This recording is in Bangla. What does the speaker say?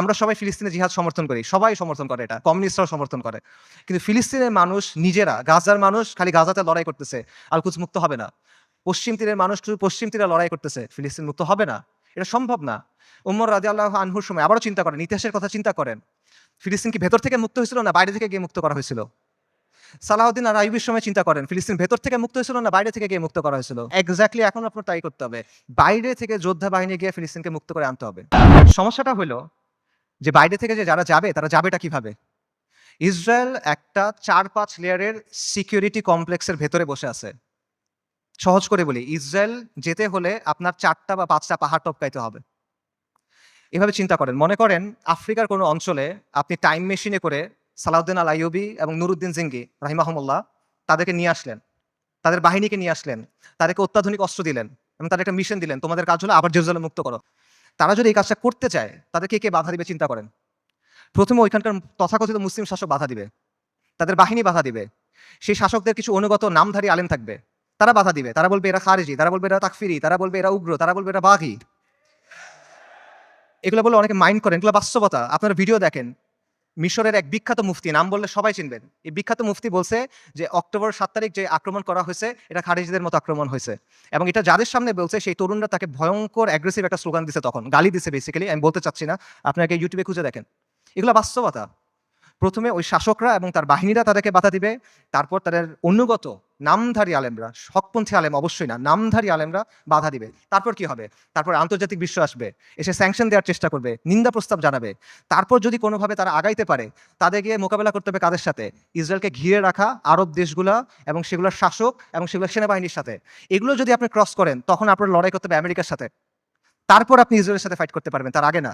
আমরা সবাই ফিলিস্তিনের জিহাদ সমর্থন করি, সবাই সমর্থন করে এটা, কমিউনিস্টরাও সমর্থন করে। কিন্তু ফিলিস্তিনের মানুষ নিজেরা, গাজার মানুষ খালি গাজাতে লড়াই করতেছে আর আলকুচ মুক্ত হবে না। পশ্চিম তীরের মানুষ শুধু পশ্চিম তীরে লড়াই করতেছে, ফিলিস্তিন মুক্ত হবে না। এটা সম্ভব না। উমর রাজি আল্লাহ আনহুর সময় আবারও চিন্তা করেন, ইতিহাসের কথা চিন্তা করেন, ফিলিস্তিন কি ভেতর থেকে মুক্ত হয়েছিল না বাইরে থেকে গিয়ে মুক্ত করা হয়েছিল? সালাউদ্দিন আর আইবির সময় চিন্তা করেন, ফিলিস্তিন ভেতর থেকে মুক্ত হয়েছিল না বাইরে থেকে গিয়ে মুক্ত করা হয়েছিল? এক্স্যাক্টলি এখন আপনার তাই করতে হবে। বাইরে থেকে যোদ্ধা বাহিনী গিয়ে ফিলিস্তিনকে মুক্ত করে আনতে হবে। সমস্যাটা হলো যে বাইরে থেকে যে যারা যাবে, তারা যাবেটা কীভাবে? ইসরায়েল একটা চার পাঁচ লেয়ারের সিকিউরিটি কমপ্লেক্সের ভেতরে বসে আছে। সহজ করে বলি, ইসরায়েল যেতে হলে আপনার চারটা বা পাঁচটা পাহাড় টপকাইতে হবে। এভাবে চিন্তা করেন। মনে করেন, আফ্রিকার কোনো অঞ্চলে আপনি টাইম মেশিনে করে সালাউদ্দিন আল আইয়ুবি এবং নুরুদ্দিন জিঙ্গি, রাহিমাহমুল্লাহ, তাদেরকে নিয়ে আসলেন। তাদের বাহিনীকে নিয়ে আসলেন। তাদেরকে অত্যাধুনিক অস্ত্র দিলেন এবং তাদের একটা মিশন দিলেন। তোমাদের কাজ হলো আবার জেরুজালেম মুক্ত করো। তারা যদি এই কাজটা করতে চায় তাদেরকে কে বাধা দিবে চিন্তা করেন? প্রথমে ওইখানকার তথাকথিত মুসলিম শাসক বাধা দিবে। তাদের বাহিনী বাধা দিবে। সেই শাসকদের কিছু অনুগত নামধারী আলেম থাকবে। তারা বাধা দিবে। তারা বলবে এরা খারেজি, তারা বলবে এরা তাকফিরি, তারা বলবে এরা উগ্র, তারা বলবে এরা বাঘি। এগুলো বলে অনেকে মাইন্ড করেন। এগুলো বাস্তবতা। আপনারা ভিডিও দেখেন। মিশরের এক বিখ্যাত মুফতি, নাম বললে সবাই চিনবেন। এই বিখ্যাত মুফতি বলছে যে অক্টোবর সাত তারিখ যে আক্রমণ করা হয়েছে, এটা খারিজদের মতো আক্রমণ হয়েছে। এবং এটা যাদের সামনে বলছে, সেই তরুণরা তাকে ভয়ঙ্কর অ্যাগ্রেসিভ একটা স্লোগান দিছে তখন, গালি দিছে বেসিক্যালি আমি বলতে চাচ্ছি না, আপনাকে ইউটিউবে খুঁজে দেখেন। এগুলো বাস্তবতা। প্রথমে ওই শাসকরা এবং তার বাহিনীরা তাদেরকে বাধা দিবে, তারপর তাদের অনুগত নামধারী আলেমরা হকপন্থী আলেম অবশ্যই না, নামধারী আলেমরা বাধা দিবে। তারপর কি হবে? তারপর আন্তর্জাতিক বিশ্ব আসবে, এসে স্যাংশন দেওয়ার চেষ্টা করবে, নিন্দা প্রস্তাব জানাবে। তারপর যদি কোনোভাবে তারা আগাইতে পারে, তাদের গিয়ে মোকাবেলা করতে হবে কাদের সাথে? ইসরায়েলকে ঘিরে রাখা আরব দেশগুলা এবং সেগুলোর শাসক এবং সেগুলোর সেনাবাহিনীর সাথে। এগুলো যদি আপনি ক্রস করেন, তখন আপনার লড়াই করতে হবে আমেরিকার সাথে। তারপর আপনি ইসরায়েলের সাথে ফাইট করতে পারবেন, তার আগে না।